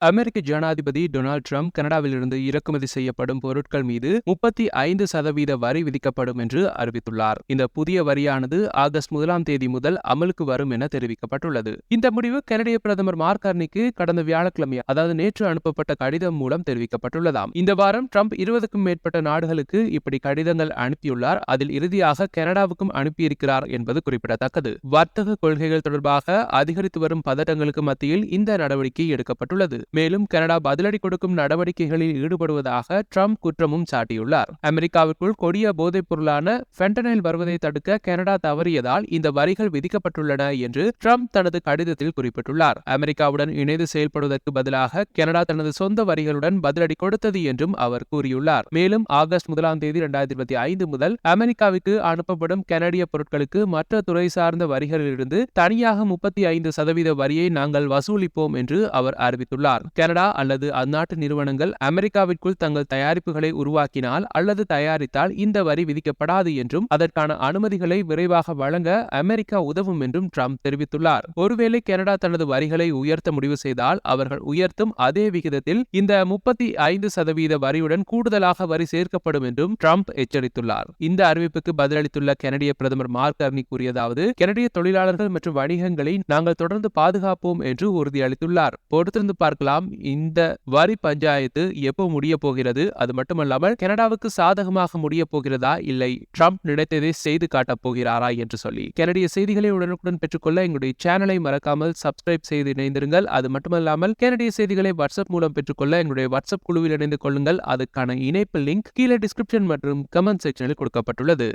அமெரிக்க ஜனாதிபதி Donald Trump கனடாவிலிருந்து இறக்குமதி செய்யப்படும் பொருட்கள் மீது முப்பத்தி ஐந்து சதவீத வரி விதிக்கப்படும் என்று அறிவித்துள்ளார். இந்த புதிய வரியானது ஆகஸ்ட் முதலாம் தேதி முதல் அமலுக்கு வரும் என தெரிவிக்கப்பட்டுள்ளது. இந்த முடிவு கனடிய பிரதமர் மார்கார்னிக்கு கடந்த வியாழக்கிழமை அதாவது நேற்று அனுப்பப்பட்ட கடிதம் மூலம் தெரிவிக்கப்பட்டுள்ளதாம். இந்த வாரம் ட்ரம்ப் இருபதுக்கும் மேற்பட்ட நாடுகளுக்கு இப்படி கடிதங்கள் அனுப்பியுள்ளார். அதில் இறுதியாக கனடாவுக்கும் அனுப்பியிருக்கிறார் என்பது குறிப்பிடத்தக்கது. வர்த்தக கொள்கைகள் தொடர்பாக அதிகரித்து வரும் பதட்டங்களுக்கு மத்தியில் இந்த நடவடிக்கை எடுக்கப்பட்டுள்ளது. மேலும் கனடா பதிலடி கொடுக்கும் நடவடிக்கைகளில் ஈடுபடுவதாக ட்ரம்ப் குற்றமும் சாட்டியுள்ளார். அமெரிக்காவிற்குள் கொடிய போதைப் பொருளான ஃபென்டனைல் வருவதை தடுக்க கனடா தவறியதால் இந்த வரிகள் விதிக்கப்பட்டுள்ளன என்று ட்ரம்ப் தனது கடிதத்தில் குறிப்பிட்டுள்ளார். அமெரிக்காவுடன் இணைந்து செயல்படுவதற்கு பதிலாக கனடா தனது சொந்த வரிகளுடன் பதிலடி கொடுத்தது என்றும் அவர் கூறியுள்ளார். மேலும் ஆகஸ்ட் முதலாம் தேதி இரண்டாயிரத்தி இருபத்தி ஐந்து முதல் அமெரிக்காவுக்கு அனுப்பப்படும் கனடிய பொருட்களுக்கு மற்ற துறை சார்ந்த வரிகளிலிருந்து தனியாக முப்பத்தி ஐந்து சதவீத வரியை நாங்கள் வசூலிப்போம் என்று அவர் அறிவித்துள்ளார். கூறினார் கனடா அல்லது அந்நாட்டு நிறுவனங்கள் அமெரிக்காவிற்குள் தங்கள் தயாரிப்புகளை உருவாக்கினால் அல்லது தயாரித்தால் இந்த வரி விதிக்கப்படாது என்றும் அதற்கான அனுமதிகளை விரைவாக வழங்க அமெரிக்கா உதவும் என்றும் ட்ரம்ப் தெரிவித்துள்ளார். ஒருவேளை கனடா தனது வரிகளை உயர்த்த முடிவு செய்தால் அவர்கள் உயர்த்தும் அதே விகிதத்தில் இந்த முப்பத்தி ஐந்து சதவீத வரியுடன் கூடுதலாக வரி சேர்க்கப்படும் என்றும் ட்ரம்ப் எச்சரித்துள்ளார். இந்த அறிவிப்புக்கு பதிலளித்துள்ள கனடிய பிரதமர் மார்க் அர்னி கூறியதாவது கனடிய தொழிலாளர்கள் மற்றும் வணிகங்களை நாங்கள் தொடர்ந்து பாதுகாப்போம் என்று உறுதியளித்துள்ளார். பொறுத்திருந்து பார்க்கலாம். பார்க்கலாம். இந்த வரி பஞ்சாயத்து எப்போ முடிய போகிறது? அது மட்டுமல்லாமல் கனடாவுக்கு சாதகமாக முடிய போகிறதா? இல்லை ட்ரம்ப் நினைத்ததை செய்து காட்டப் போகிறாரா? என்று சொல்லி. கனடிய செய்திகளை உடனுக்குடன் பெற்றுக்கொள்ள எங்களுடைய சேனலை மறக்காமல் சப்ஸ்கிரைப் செய்து இணைந்திருங்கள். அது மட்டுமல்லாமல் கனடிய செய்திகளை வாட்ஸ்அப் மூலம் பெற்றுக்கொள்ள எங்களுடைய வாட்ஸ்அப் குழுவில் இணைந்து கொள்ளுங்கள். அதுக்கான இணைப்பு லிங்க் கீழே டிஸ்கிரிப்ஷன் மற்றும் கமெண்ட் செக்ஷனில் கொடுக்கப்பட்டுள்ளது.